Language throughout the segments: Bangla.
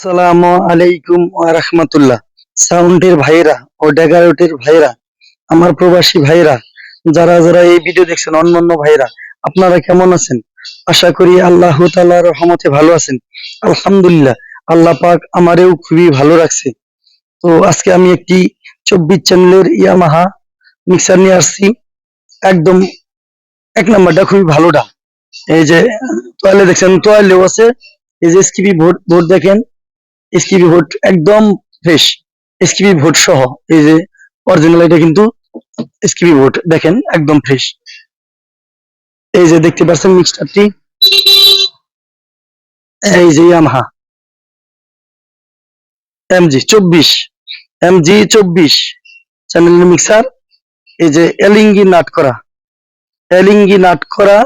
আসসালামু আলাইকুম রাহমাতুল্লাহ। সাউন্ডের ভাইরা ও ডেগারোটের ভাইরা আমার প্রবাসী ভাইরা যারা যারা এই ভিডিও দেখছেন, অন্যান্য ভাইরা আপনারা কেমন আছেন? আশা করি আল্লাহ তাআলার রহমতে ভালো আছেন। আলহামদুলিল্লাহ, আল্লাহ পাক আমারেও খুবই ভালো রাখছে। তো আজকে আমি একটি চব্বিশ চ্যানেলের ইয়ামাহা মিক্সার নিয়ে আসছি। একদম এক নাম্বারটা খুবই ভালোটা। এই যে তোয়ালে দেখছেন তোয়ালেও আছে। এই যে স্কিপি বোর্ড বোর্ড দেখেন। এসকিবি ভোট একদম ফ্রেশ এসকিবি ভোট সহ এই যে অরিজিনাল এটা কিন্তু এসকিবি ভোট দেখেন, একদম ফ্রেশ এই যে দেখতে পাচ্ছেন মিক্সচারটি এই যে ইয়ামাহা এমজি চব্বিশ। এমজি চব্বিশ। চ্যানেল মিক্সার এই যে এলিঙ্গি নাট করা। এলিঙ্গি নাট করা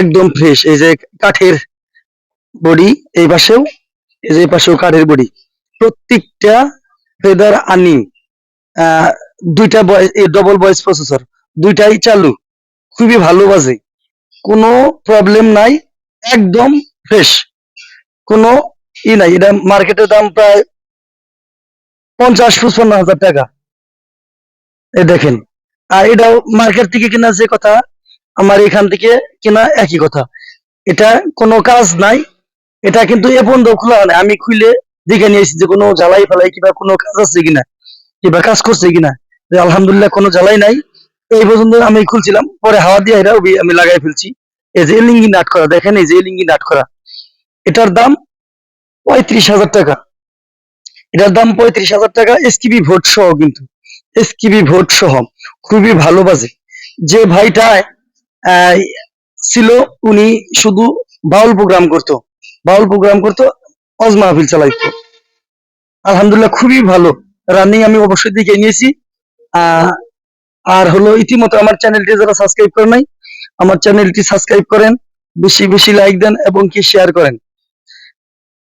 একদম ফ্রেশ এই যে কাঠের বডি এই পাশেও এই যে পাশেও কাঠের বডি। প্রত্যেকটা ফেদার আনি দুইটা ডবল ভয়েস প্রসেসর দুইটাই চালু। খুবই ভালো বাজে। কোনো প্রবলেম নাই, একদম ফ্রেশ কোনো ই নাই, এটা মার্কেটের দাম প্রায় পঞ্চাশ, পঁচপান্ন হাজার টাকা। এই দেখেন। আর এটাও মার্কেট থেকে কেনা যে কথা, আমার এখান থেকে কেনা একই কথা। এটা কোনো কাজ নাই এটা কিন্তু এ পর্যন্ত খোলা হয়। আমি খুলে দেখে নিয়েছি যে কোনো জ্বালাই ফেলাই কিংবা কোনো কাজ আছে কিনা, কিংবা কাজ করছে কিনা। আলহামদুলিল্লাহ কোনো জ্বালাই নাই। এই পর্যন্ত আমি খুলছিলাম, পরে হাওয়া দিয়ে ওই আমি লাগাই ফেলছি। এই যে এলিঙ্গি নাট করা, দেখেন এই যে এলিঙ্গি নাট করা। এটার দাম পঁয়ত্রিশ হাজার টাকা। এটার দাম পঁয়ত্রিশ হাজার টাকা এসকিবি ভোট সহ কিন্তু। এসকিবি ভোট সহ। খুবই ভালো বাজে। যে ভাইটা ছিল, উনি শুধু বাউল প্রোগ্রাম করতো। বাউল প্রোগ্রাম করতো অজ মাহফিল চালাইতো। আলহামদুলিল্লাহ খুবই ভালো। রানিং আমি অবশ্যই দেখে নিয়েছি। আর হলো ইতিমধ্যে আমার চ্যানেলটি যারা সাবস্ক্রাইব করেন নাই, আমার চ্যানেলটি সাবস্ক্রাইব করেন, বেশি বেশি লাইক দেন এবং কি শেয়ার করেন।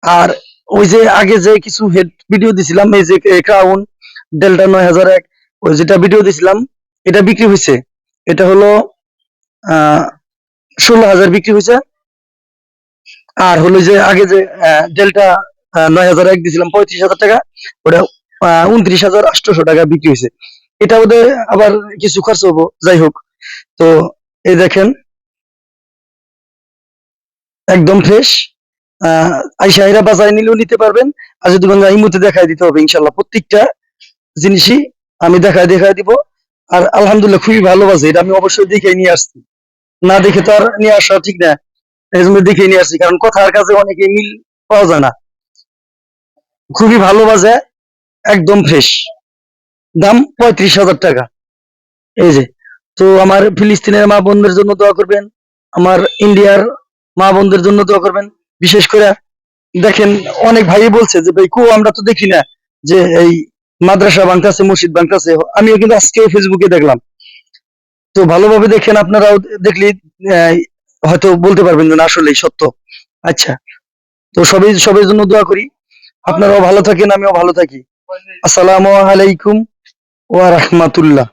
আর ওই যে আগে যে কিছু হেড ভিডিও দিছিলাম, এই যে ক্রাউন ডেল্টা নয় হাজার এক, ওই যেটা ভিডিও দিছিলাম, এটা বিক্রি হয়েছে। এটা হলো ষোলো হাজার বিক্রি হয়েছে। আর হলো যে আগে যে ডেল্টা নয় হাজার এক দিয়েছিলাম পঁয়ত্রিশ হাজার টাকা, ওটা উনত্রিশ হাজার আটশোশো টাকা বিক্রি হয়েছে। এটা ওদের আবার কিছু খরচ হব, যাই হোক। তো এই দেখেন, একদম ফ্রেশ আইসাহিরা বাজারে নিলেও নিতে পারবেন। আর যদি বলেন এই মুহূর্তে দেখাই দিতে হবে ইনশাল্লাহ প্রত্যেকটা জিনিসই আমি দেখায় দেখায় দিব। আর আলহামদুলিল্লাহ খুবই ভালো বাজে, এটা আমি অবশ্যই দেখে নিয়ে আসছি। না দেখে তো আর নিয়ে আসা ঠিক না। এই জন্য দেখে নিয়ে আসছি, কারণ কথার কাছে অনেকে মিল পাওয়া যায় না। খুবই ভালো বাজে, একদম ফ্রেশ দাম পঁয়ত্রিশ হাজার টাকা। এই যে, তো আমার ফিলিস্তিনের মা বোনদের জন্য দোয়া করবেন, আমার ইন্ডিয়ার মা বোনদের জন্য দোয়া করবেন। বিশেষ করে দেখেন, অনেক ভাই বলছে যে, ভাই, কো, আমরা তো দেখি না যে এই মাদ্রাসা ভাঙতেছে মসজিদ ভাঙতেছে আমিও কিন্তু আজকে ফেসবুকে দেখলাম। তো ভালোভাবে দেখেন, আপনারাও দেখলে হয়তো বলতে পারবেন যে না, আসলেই সত্য। আচ্ছা তো সবাই সবার জন্য দোয়া করি। আপনারাও ভালো থাকেন, আমিও ভালো থাকি। আসসালামু আলাইকুম ওয়া রাহমাতুল্লাহ।